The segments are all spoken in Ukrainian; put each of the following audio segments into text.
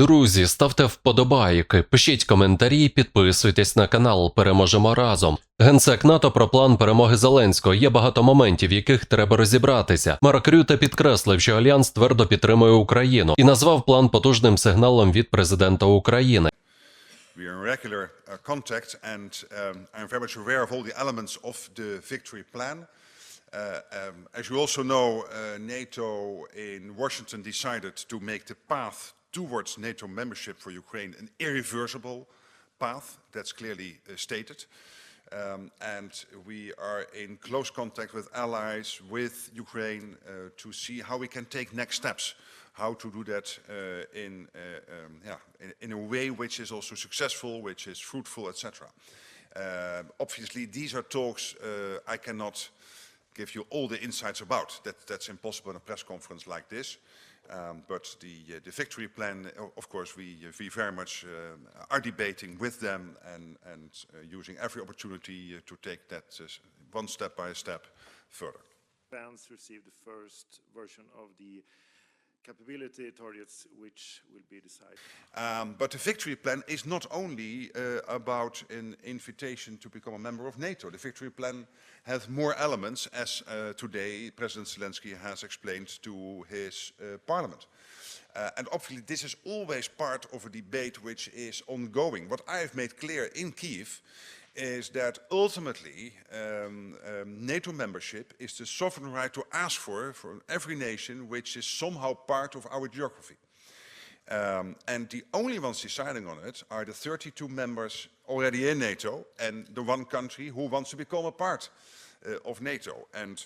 Друзі, ставте вподобайки, пишіть коментарі, підписуйтесь на канал. Переможемо разом. Генсек НАТО про план перемоги Зеленського. Є багато моментів, в яких треба розібратися. Марк Рюте підкреслив, що альянс твердо підтримує Україну і назвав план потужним сигналом від президента України. Uh, um. Uh, um, as you also know, uh, NATO in Washington decided to make the path towards NATO membership for Ukraine an irreversible path. That's clearly uh, stated. Um, and we are in close contact with allies, with Ukraine, uh, to see how we can take next steps, how to do that uh, in, uh, um, yeah, in, in a way which is also successful, which is fruitful, etc. Uh, obviously, these are talks uh, I cannot give you all the insights about. That, that's impossible in a press conference like this. Um, but the, uh, the victory plan, of course, we, uh, we very much uh, are debating with them and, and uh, using every opportunity uh, to take that uh, one step by step further. plans received the first version of the capability targets, which will be decided. Um, but the victory plan is not only uh, about an invitation to become a member of NATO. The victory plan has more elements, as uh, today President Zelensky has explained to his uh, parliament. Uh, and obviously, this is always part of a debate which is ongoing. What I have made clear in Kiev is that ultimately um, um, NATO membership is the sovereign right to ask for for every nation which is somehow part of our geography. Um, and the only ones deciding on it are the 32 members already in NATO and the one country who wants to become a part uh, of NATO. And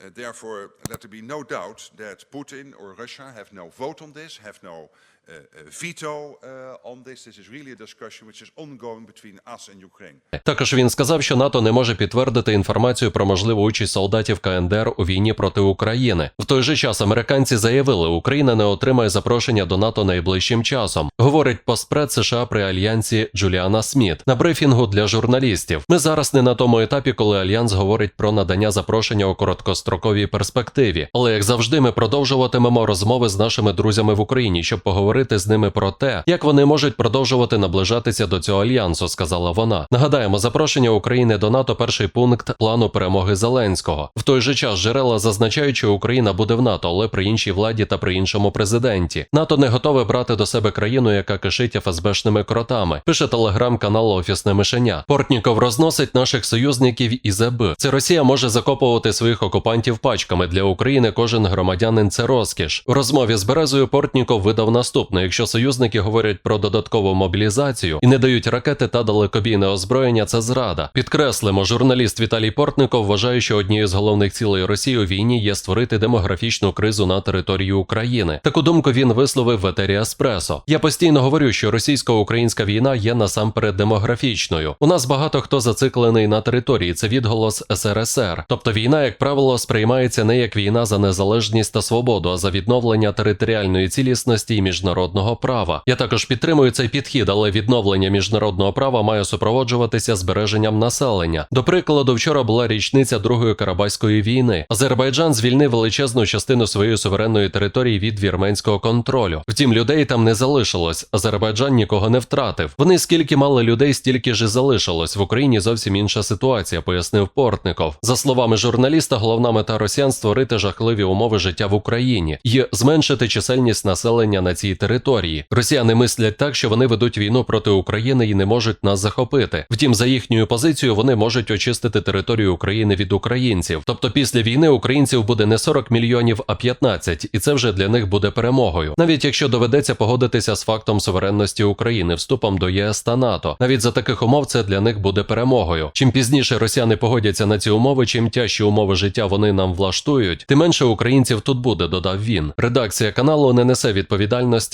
uh, therefore, let there be no doubt that Putin or Russia have no vote on this, have no Також він сказав, що НАТО не може підтвердити інформацію про можливу участь солдатів КНДР у війні проти України. В той же час американці заявили, Україна не отримає запрошення до НАТО найближчим часом. Говорить постпред США при альянсі Джуліана Сміт на брифінгу для журналістів. Ми зараз не на тому етапі, коли альянс говорить про надання запрошення у короткостроковій перспективі. Але як завжди, ми продовжуватимемо розмови з нашими друзями в Україні, щоб поговорити з ними про те, як вони можуть продовжувати наближатися до цього альянсу, сказала вона. Нагадаємо, запрошення України до НАТО перший пункт плану перемоги Зеленського. В той же час джерела зазначають, що Україна буде в НАТО, але при іншій владі та при іншому президенті. НАТО не готове брати до себе країну, яка кишить ФСБшними кротами. Пише телеграм-канал Офісне мишеня. Портніков розносить наших союзників із ЕБ. Це Росія може закопувати своїх окупантів пачками. Для України кожен громадянин це розкіш. У розмові з Березою Портніков видав наступне: якщо союзники говорять про додаткову мобілізацію і не дають ракети та далекобійне озброєння, це зрада. Підкреслимо, журналіст Віталій Портников вважає, що однією з головних цілей Росії у війні є створити демографічну кризу на території України. Таку думку він висловив в етері Еспресо. Я постійно говорю, що російсько-українська війна є насамперед демографічною. У нас багато хто зациклений на території. Це відголос СРСР. Тобто війна, як правило, сприймається не як війна за незалежність та свободу, а за відновлення територіальної цілісності і міжнародного права. Я також підтримую цей підхід, але відновлення міжнародного права має супроводжуватися збереженням населення. До прикладу, вчора була річниця Другої Карабаської війни. Азербайджан звільнив величезну частину своєї суверенної території від вірменського контролю. Втім, людей там не залишилось. Азербайджан нікого не втратив. Вони скільки мали людей, стільки ж і залишилось. В Україні зовсім інша ситуація, пояснив Портников. За словами журналіста, головна мета росіян створити жахливі умови життя в Україні і зменшити чисельність населення на цій території. Росіяни мислять так, що вони ведуть війну проти України і не можуть нас захопити. Втім, за їхньою позицією вони можуть очистити територію України від українців. Тобто після війни українців буде не 40 мільйонів, а 15, і це вже для них буде перемогою. Навіть якщо доведеться погодитися з фактом суверенності України вступом до ЄС та НАТО, навіть за таких умов це для них буде перемогою. Чим пізніше росіяни погодяться на ці умови, чим тяжчі умови життя вони нам влаштують, тим менше українців тут буде, додав він. Редакція каналу не несе відповідальності